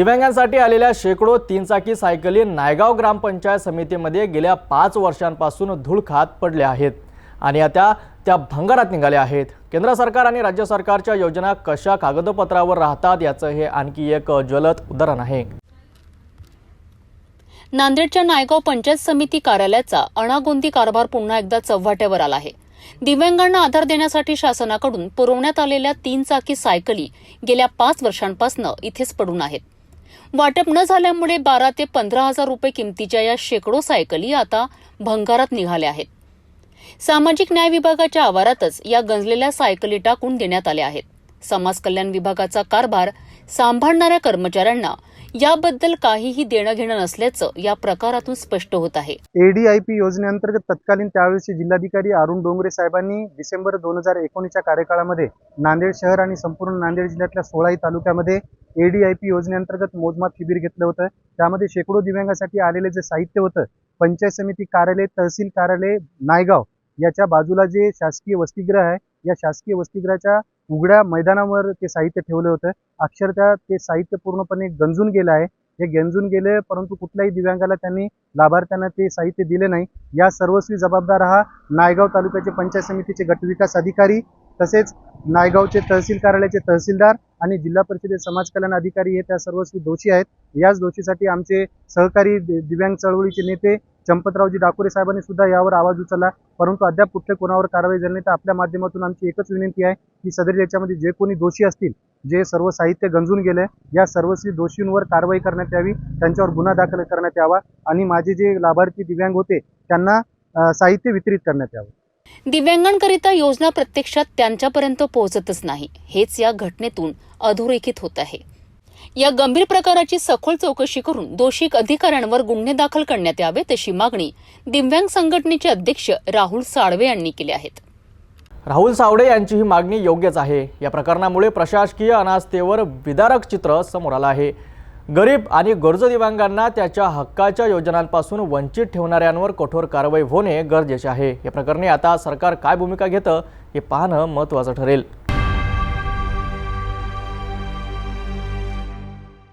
दिव्यांगांसाठी आलेल्या शेकडो तीनचाकी सायकली नायगाव ग्रामपंचायत समितीमध्ये गेल्या पाच वर्षांपासून धूळ खात पडल्या आहेत आणि आता त्या भंगारात निघाल्या आहेत. केंद्र सरकार आणि राज्य सरकारच्या योजना कशा कागदपत्रावर राहतात याचं हे आणखी एक ज्वलत उदाहरण आहे. नांदेडच्या नायगाव पंचायत समिती कार्यालयाचा अणागोंदी कारभार पुन्हा एकदा चव्हाट्यावर आला आहे. दिव्यांगांना आधार देण्यासाठी शासनाकडून पुरवण्यात आलेल्या तीन चाकी सायकली गेल्या पाच वर्षांपासून इथेच पडून आहेत. वाटप न झाल्यामुळे बारा ते पंधरा हजार रुपये किमतीच्या या शेकडो सायकली आता भंगारात निघाल्या आहेत. सामाजिक न्याय विभागाच्या आवारातच या गंजलेल्या सायकली टाकून देण्यात आल्या आहेत. समाज कल्याण विभागाचा कारभार सांभाळणाऱ्या कर्मचाऱ्यांना याबद्दल काहीही देणं घेणं नसल्याचं या प्रकारातून स्पष्ट होत आहे. एडीआयपी योजनेअंतर्गत तत्कालीन त्यावेळेचे जिल्हाधिकारी अरुण डोंगरे साहेबांनी डिसेंबर दोन हजार एकोणीसच्या कार्यकाळामध्ये नांदेड शहर आणि संपूर्ण नांदेड जिल्ह्यातल्या सोळाही तालुक्यामध्ये एडीआयपी योजनेअंतर्गत मोजमाप शिबिर घेतलं होतं. त्यामध्ये शेकडो दिव्यांगासाठी आलेले जे साहित्य होतं पंचायत समिती कार्यालय तहसील कार्यालय नायगाव याच्या बाजूला जे शासकीय वसतिगृह आहे या शासकीय वसतिगृहाच्या उघड्या मैदानावर ते साहित्य ठेवलं होतं. अक्षरशः ते साहित्य पूर्णपणे गंजून गेलं आहे. हे गंजून गेले परंतु कुठल्याही दिव्यांगाला त्यांनी लाभार्थ्यांना ते साहित्य दिले नाही. या सर्वस्वी जबाबदार हा नायगाव तालुक्याचे पंचायत समितीचे गटविकास अधिकारी तसेच नायगावचे तहसील कार्यालयाचे तहसीलदार आणि जिल्हा परिषदेचे समाज कल्याण अधिकारी हे त्या सर्वस्वी दोषी आहेत. याच दोषीसाठी आमचे सहकारी दि- दिव्यांग चळवळीचे नेते चंपतरावजी डाकोरे साहेबांनी सुद्धा यावर आवाज उचलला. परंतु अद्याप कुठे कोणावर कारवाई झाली नाही तर आपल्या माध्यमातून आमची एकच विनंती आहे की सदर याच्यामध्ये जे कोणी दोषी असतील जे सर्व साहित्य गंजून गेले या सर्वस्वी दोषींवर कारवाई करण्यात यावी त्यांच्यावर गुन्हा दाखल करण्यात यावा आणि माझे जे लाभार्थी दिव्यांग होते त्यांना साहित्य वितरित करण्यात यावं. दिव्यांगांकरिता योजना प्रत्यक्षात त्यांच्यापर्यंत पोहोचतच नाही. हेच या घटनेतून अधोरेखित होत आहे. या गंभीर प्रकाराची सखोल चौकशी करून दोषी अधिकाऱ्यांवर गुन्हे दाखल करण्यात यावे तशी मागणी दिव्यांग संघटनेचे अध्यक्ष राहुल साळवे यांनी केली आहेत राहुल सावडे यांची ही मागणी योग्यच आहे. या प्रकरणामुळे प्रशासकीय अनास्थेवर विदारक चित्र समोर आलं आहे. गरीब आणि गरजू दिव्यांगांना त्याच्या हक्काच्या योजनांपासून वंचित ठेवणाऱ्यांवर कठोर कारवाई होणे गरजेचे आहे. या प्रकरणी आता सरकार काय भूमिका घेतं हे पाहणं महत्त्वाचं ठरेल.